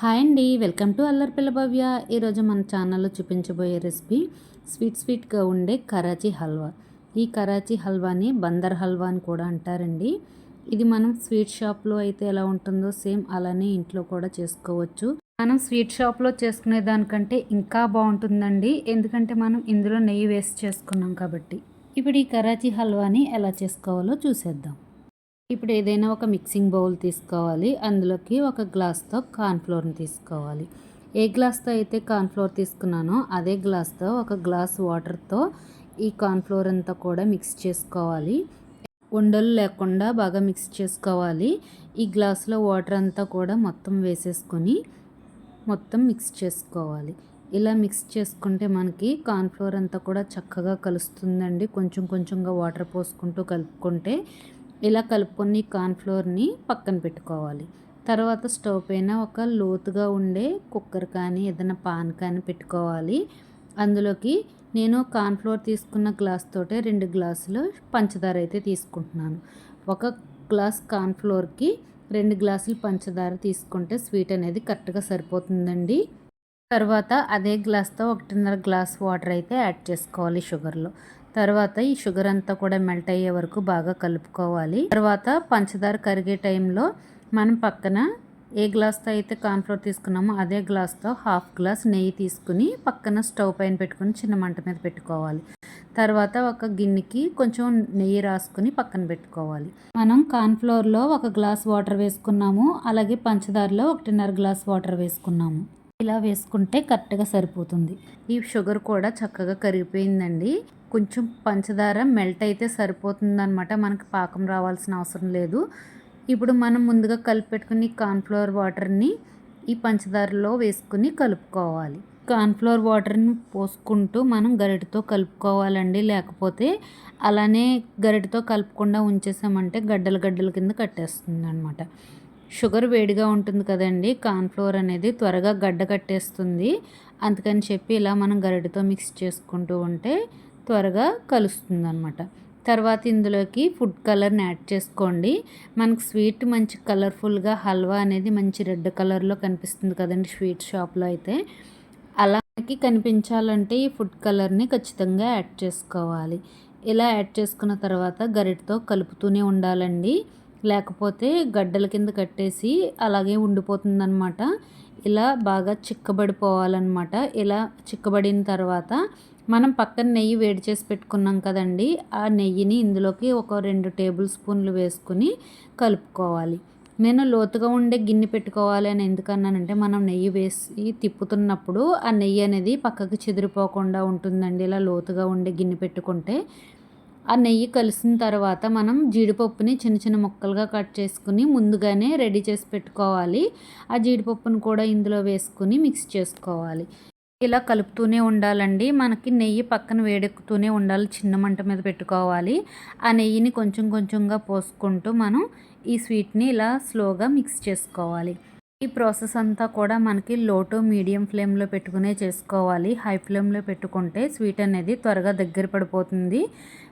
Hi అండి. Welcome to అల్లరి పిల్ల భవ్య. ఈరోజు మన ఛానల్లో చూపించబోయే రెసిపీ స్వీట్ స్వీట్గా ఉండే కరాచీ హల్వా. ఈ కరాచీ హల్వాని బందర్ హల్వా అని కూడా అంటారండి. ఇది మనం స్వీట్ షాప్లో అయితే ఎలా ఉంటుందో సేమ్ అలానే ఇంట్లో కూడా చేసుకోవచ్చు. మనం స్వీట్ షాప్లో చేసుకునే దానికంటే ఇంకా బాగుంటుందండి. ఎందుకంటే మనం ఇందులో నెయ్యి వేసి చేసుకున్నాం కాబట్టి. ఇప్పుడు ఈ కరాచీ హల్వాని ఎలా చేసుకోవాలో చూసేద్దాం. ఇప్పుడు ఏదైనా ఒక మిక్సింగ్ బౌల్ తీసుకోవాలి. అందులోకి ఒక గ్లాస్తో కార్న్ఫ్లోర్ని తీసుకోవాలి. ఏ గ్లాస్తో అయితే కార్న్ఫ్లోర్ తీసుకున్నానో అదే గ్లాస్తో ఒక గ్లాస్ వాటర్తో ఈ కార్న్ఫ్లోర్ అంతా కూడా మిక్స్ చేసుకోవాలి. ఉండలు లేకుండా బాగా మిక్స్ చేసుకోవాలి. ఈ గ్లాస్లో వాటర్ అంతా కూడా మొత్తం వేసేసుకొని మొత్తం మిక్స్ చేసుకోవాలి. ఇలా మిక్స్ చేసుకుంటే మనకి కార్న్ఫ్లోర్ అంతా కూడా చక్కగా కలుస్తుందండి. కొంచెం కొంచెంగా వాటర్ పోసుకుంటూ కలుపుకుంటే ఇలా కలుపుకొని కార్న్ఫ్లోర్ని పక్కన పెట్టుకోవాలి. తర్వాత స్టవ్ పైన ఒక లోతుగా ఉండే కుక్కర్ కానీ ఏదైనా పాన్ కానీ పెట్టుకోవాలి. అందులోకి నేను కార్న్ఫ్లోర్ తీసుకున్న గ్లాస్ తోటే రెండు గ్లాసులు పంచదార అయితే తీసుకుంటున్నాను. ఒక గ్లాస్ కార్న్ఫ్లోర్కి రెండు గ్లాసులు పంచదార తీసుకుంటే స్వీట్ అనేది కరెక్ట్గా సరిపోతుందండి. తర్వాత అదే గ్లాస్తో ఒకటిన్నర గ్లాస్ వాటర్ అయితే యాడ్ చేసుకోవాలి షుగర్లో. తర్వాత ఈ షుగర్ అంతా కూడా మెల్ట్ అయ్యే వరకు బాగా కలుపుకోవాలి. తర్వాత పంచదార కరిగే టైంలో మనం పక్కన ఏ గ్లాస్తో అయితే కాన్ఫ్లోర్ తీసుకున్నామో అదే గ్లాస్తో హాఫ్ గ్లాస్ నెయ్యి తీసుకుని పక్కన స్టవ్ పైన పెట్టుకుని చిన్న మంట మీద పెట్టుకోవాలి. తర్వాత ఒక గిన్నెకి కొంచెం నెయ్యి రాసుకుని పక్కన పెట్టుకోవాలి. మనం కాన్ఫ్లోర్లో ఒక గ్లాస్ వాటర్ వేసుకున్నాము అలాగే పంచదారలో ఒకటిన్నర గ్లాస్ వాటర్ వేసుకున్నాము. ఇలా వేసుకుంటే కరెక్ట్గా సరిపోతుంది. ఈ షుగర్ కూడా చక్కగా కరిగిపోయిందండి. కొంచెం పంచదార మెల్ట్ అయితే సరిపోతుందనమాట మనకి పాకం రావాల్సిన అవసరం లేదు. ఇప్పుడు మనం ముందుగా కలిపెట్టుకుని కార్న్ఫ్లవర్ వాటర్ని ఈ పంచదారలో వేసుకుని కలుపుకోవాలి. కార్న్ఫ్లవర్ వాటర్ని పోసుకుంటూ మనం గరిటతో కలుపుకోవాలండి. లేకపోతే అలానే గరిటతో కలుపుకుండా ఉంచేసామంటే గడ్డల గడ్డల కింద కట్టేస్తుంది అనమాట షుగర్ వేడిగా ఉంటుంది కదండి కార్న్ఫ్లోర్ అనేది త్వరగా గడ్డ కట్టేస్తుంది. అందుకని చెప్పి ఇలా మనం గరిటతో మిక్స్ చేసుకుంటూ ఉంటే త్వరగా కలుస్తుంది అనమాట తర్వాత ఇందులోకి ఫుడ్ కలర్ని యాడ్ చేసుకోండి. మనకు స్వీట్ మంచి కలర్ఫుల్గా హల్వా అనేది మంచి రెడ్ కలర్లో కనిపిస్తుంది కదండి స్వీట్ షాప్లో అయితే. అలా మనకి కనిపించాలంటే ఈ ఫుడ్ కలర్ని ఖచ్చితంగా యాడ్ చేసుకోవాలి. ఇలా యాడ్ చేసుకున్న తర్వాత గరిటతో కలుపుతూనే ఉండాలండి. లేకపోతే గడ్డల కింద కట్టేసి అలాగే ఉండిపోతుందన్నమాట. ఇలా బాగా చిక్కబడిపోవాలన్నమాట. ఇలా చిక్కబడిన తర్వాత మనం పక్కన నెయ్యి వేడి చేసి పెట్టుకున్నాం కదండి ఆ నెయ్యిని ఇందులోకి ఒక రెండు టేబుల్ స్పూన్లు వేసుకుని కలుపుకోవాలి. నేను లోతుగా ఉండే గిన్నె పెట్టుకోవాలి అని ఎందుకన్నానంటే మనం నెయ్యి వేసి తిప్పుతున్నప్పుడు ఆ నెయ్యి అనేది పక్కకి చెదిరిపోకుండా ఉంటుందండి. ఇలా లోతుగా ఉండే గిన్నె పెట్టుకుంటే ఆ నెయ్యి కలిసిన తర్వాత మనం జీడిపప్పుని చిన్న చిన్న ముక్కలుగా కట్ చేసుకుని ముందుగానే రెడీ చేసి పెట్టుకోవాలి. ఆ జీడిపప్పును కూడా ఇందులో వేసుకుని మిక్స్ చేసుకోవాలి. ఇలా కలుపుతూనే ఉండాలండి. మనకి నెయ్యి పక్కన వేడెక్కుతూనే ఉండాలి. చిన్న మంట మీద పెట్టుకోవాలి. ఆ నెయ్యిని కొంచెం కొంచెంగా పోసుకుంటూ మనం ఈ స్వీట్ని ఇలా స్లోగా మిక్స్ చేసుకోవాలి. ఈ ప్రాసెస్ అంతా కూడా మనకి లో టు మీడియం ఫ్లేమ్లో పెట్టుకునే చేసుకోవాలి. హై ఫ్లేమ్లో పెట్టుకుంటే స్వీట్ అనేది త్వరగా దగ్గర పడిపోతుంది.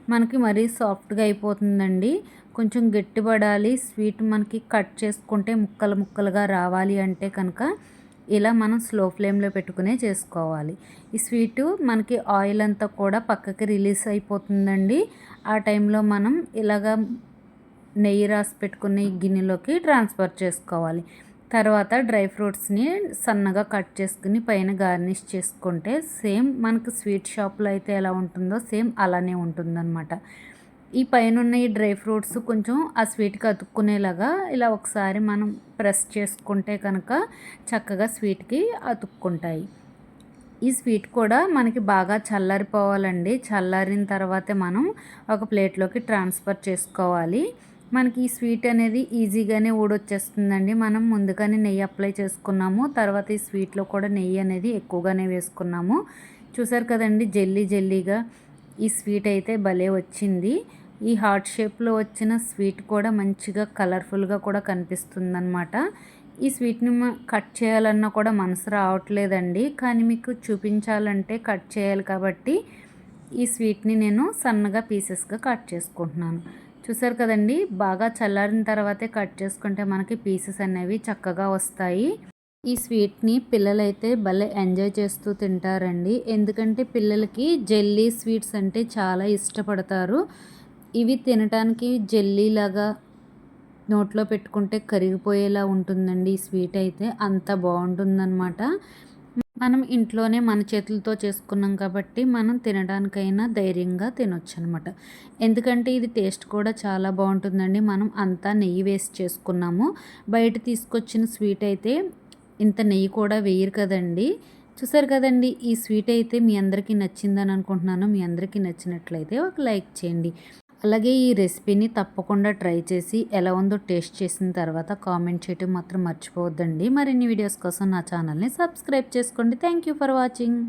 మనకి మరీ సాఫ్ట్గా అయిపోతుందండి. కొంచెం గట్టిపడాలి. స్వీట్ మనకి కట్ చేసుకుంటే ముక్కలు ముక్కలుగా రావాలి అంటే కనుక ఇలా మనం స్లో ఫ్లేమ్లో పెట్టుకునే చేసుకోవాలి. ఈ స్వీటు మనకి ఆయిల్ అంతా కూడా పక్కకి రిలీజ్ అయిపోతుందండి. ఆ టైంలో మనం ఇలాగ నెయ్యి రాసి పెట్టుకునే గిన్నెలోకి ట్రాన్స్ఫర్ చేసుకోవాలి. తర్వాత డ్రై ఫ్రూట్స్ని సన్నగా కట్ చేసుకుని పైన గార్నిష్ చేసుకుంటే సేమ్ మనకు స్వీట్ షాప్లో అయితే ఎలా ఉంటుందో సేమ్ అలానే ఉంటుందన్నమాట. ఈ పైన ఈ డ్రై ఫ్రూట్స్ కొంచెం ఆ స్వీట్కి అతుక్కునేలాగా ఇలా ఒకసారి మనం ప్రెస్ చేసుకుంటే కనుక చక్కగా స్వీట్కి అతుక్కుంటాయి. ఈ స్వీట్ కూడా మనకి బాగా చల్లారిపోవాలండి. చల్లారిన తర్వాతే మనం ఒక ప్లేట్లోకి ట్రాన్స్ఫర్ చేసుకోవాలి. మనకి ఈ స్వీట్ అనేది ఈజీగానే ఊడొచ్చేస్తుందండి. మనం ముందుగానే నెయ్యి అప్లై చేసుకున్నాము. తర్వాత ఈ స్వీట్లో కూడా నెయ్యి అనేది ఎక్కువగానే వేసుకున్నాము. చూసారు కదండి జల్లీ జల్లీగా ఈ స్వీట్ అయితే భలే వచ్చింది. ఈ హార్ట్ షేప్లో వచ్చిన స్వీట్ కూడా మంచిగా కలర్ఫుల్గా కూడా కనిపిస్తుందన్నమాట. ఈ స్వీట్ని కట్ చేయాలన్నా కూడా మనసు రావట్లేదండి. కానీ మీకు చూపించాలంటే కట్ చేయాలి కాబట్టి ఈ స్వీట్ని నేను సన్నగా పీసెస్గా కట్ చేసుకుంటున్నాను. చూసారు కదండి? బాగా చల్లారిన తర్వాతే కట్ చేసుకుంటే మనకి పీసెస్ అనేవి చక్కగా వస్తాయి. ఈ స్వీట్ని పిల్లలైతే భలే ఎంజాయ్ చేస్తూ తింటారండి. ఎందుకంటే పిల్లలకి జెల్లీ స్వీట్స్ అంటే చాలా ఇష్టపడతారు. ఇవి తినటానికి జెల్లీలాగా నోట్లో పెట్టుకుంటే కరిగిపోయేలా ఉంటుందండి ఈ స్వీట్ అయితే. అంత బాగుంటుందన్నమాట. మనం ఇంట్లోనే మన చేతులతో చేసుకున్నాం కాబట్టి మనం తినడానికైనా ధైర్యంగా తినొచ్చు అనమాట ఎందుకంటే ఇది టేస్ట్ కూడా చాలా బాగుంటుందండి. మనం అంతా నెయ్యి వేసి చేసుకున్నాము. బయట తీసుకొచ్చిన స్వీట్ అయితే ఇంత నెయ్యి కూడా వేయరు కదండి. చూసారు కదండి ఈ స్వీట్ అయితే మీ అందరికీ నచ్చిందని అనుకుంటున్నాను. మీ అందరికీ నచ్చినట్లయితే ఒక లైక్ చేయండి. అలాగే ఈ రెసిపీని తప్పకుండా ట్రై చేసి ఎలా ఉందో టేస్ట్ చేసిన తర్వాత కామెంట్ చేయటం మాత్రం మర్చిపోవద్దండి. మరిన్ని వీడియోస్ కోసం నా ఛానల్ని సబ్స్క్రైబ్ చేసుకోండి. Thank you for watching.